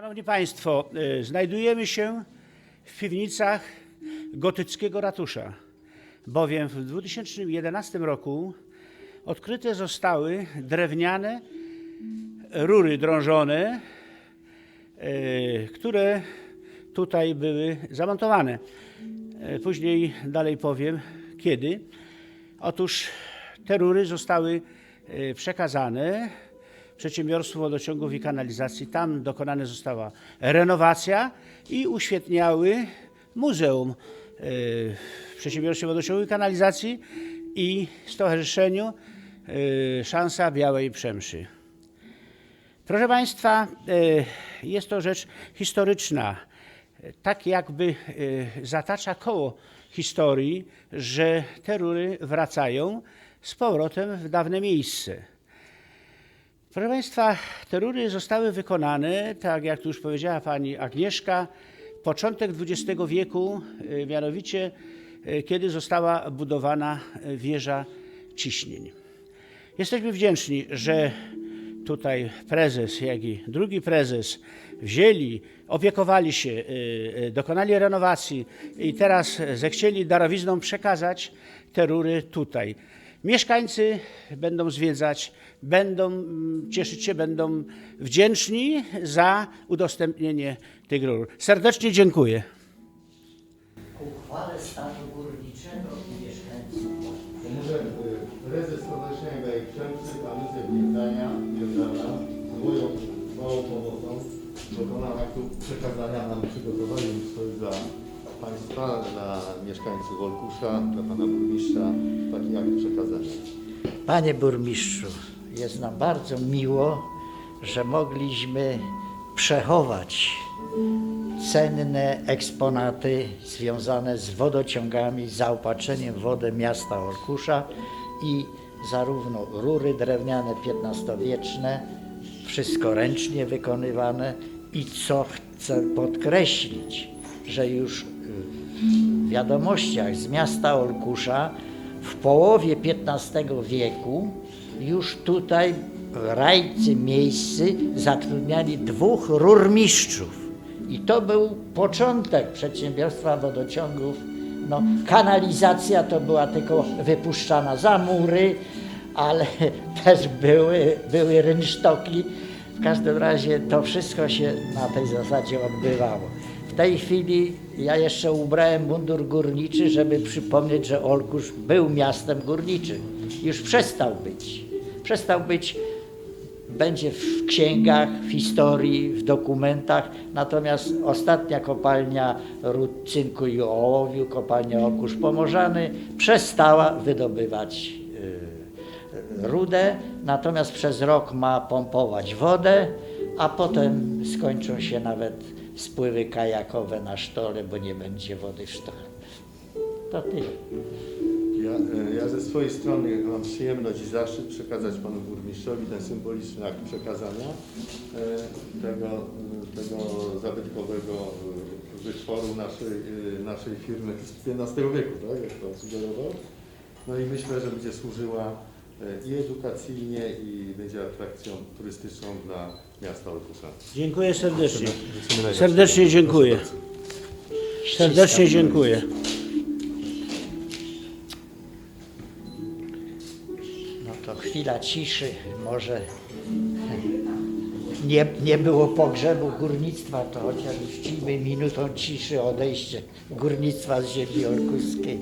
Szanowni Państwo, y, znajdujemy się w piwnicach gotyckiego ratusza, bowiem w 2011 roku odkryte zostały drewniane rury drążone, y, które tutaj były zamontowane. Y, Później dalej powiem kiedy. Otóż te rury zostały przekazane przedsiębiorstwu wodociągów i kanalizacji. Tam dokonana została renowacja i uświetniały muzeum y, w przedsiębiorstwie wodociągów i kanalizacji i stowarzyszeniu y, Szansa Białej Przemszy. Proszę Państwa, y, jest to rzecz historyczna. Tak jakby zatacza koło historii, że te rury wracają z powrotem w dawne miejsce. Proszę Państwa, te rury zostały wykonane, tak jak tu już powiedziała Pani Agnieszka, początek XX wieku, y, mianowicie y, kiedy została budowana wieża ciśnień. Jesteśmy wdzięczni, że tutaj prezes, jak i drugi prezes wzięli, opiekowali się, y, dokonali renowacji i teraz zechcieli darowizną przekazać te rury tutaj. Mieszkańcy będą zwiedzać, będą mm, cieszyć się, będą wdzięczni za udostępnienie tych rur. Serdecznie dziękuję. uchwale stanu górniczego i mieszkańców. Może y, prezes Stowarzyszenia Przemsy, pan Józef Niedania, Jordana, z moją małą pomocą dokonał aktu przekazania nam przygotowali już coś dla Państwa, dla mieszkańców Olkusza, dla Pana Burmistrza, taki akt. Panie burmistrzu, jest nam bardzo miło, że mogliśmy przechować cenne eksponaty związane z wodociągami, zaopatrzeniem w wodę miasta Orkusza i zarówno rury drewniane XV-wieczne, wszystko ręcznie wykonywane i co chcę podkreślić, że już w wiadomościach z miasta Orkusza w połowie XV wieku już tutaj rajcy miejscy zatrudniali dwóch rurmistrzów. I to był początek przedsiębiorstwa wodociągów. No, kanalizacja to była tylko wypuszczana za mury, ale też były, były rynsztoki. W każdym razie to wszystko się na tej zasadzie odbywało. W tej chwili ja jeszcze ubrałem mundur górniczy, żeby przypomnieć, że Olkusz był miastem górniczym. Już przestał być. Przestał być, będzie w księgach, w historii, w dokumentach. Natomiast ostatnia kopalnia ród cynku i ołowiu, kopalnia Olkusz Pomorzany, przestała wydobywać y, rudę, natomiast przez rok ma pompować wodę, a potem skończą się nawet spływy kajakowe na sztole, bo nie będzie wody w sztole. To tyle. Ja, e, ja ze swojej strony mam przyjemność i zaszczyt przekazać Panu Burmistrzowi ten symboliczny akt przekazania e, tego, e, tego zabytkowego wytworu naszej, naszej firmy z XV wieku, tak, jak Pan sugerował. No i myślę, że będzie służyła i edukacyjnie i będzie atrakcją turystyczną dla miasta Olkusza. Dziękuję serdecznie. Serdecznie dziękuję. Serdecznie dziękuję. No to chwila ciszy, może nie, nie było pogrzebu górnictwa, to chociaż uczcijmy minutą ciszy odejście górnictwa z ziemi orkuskiej.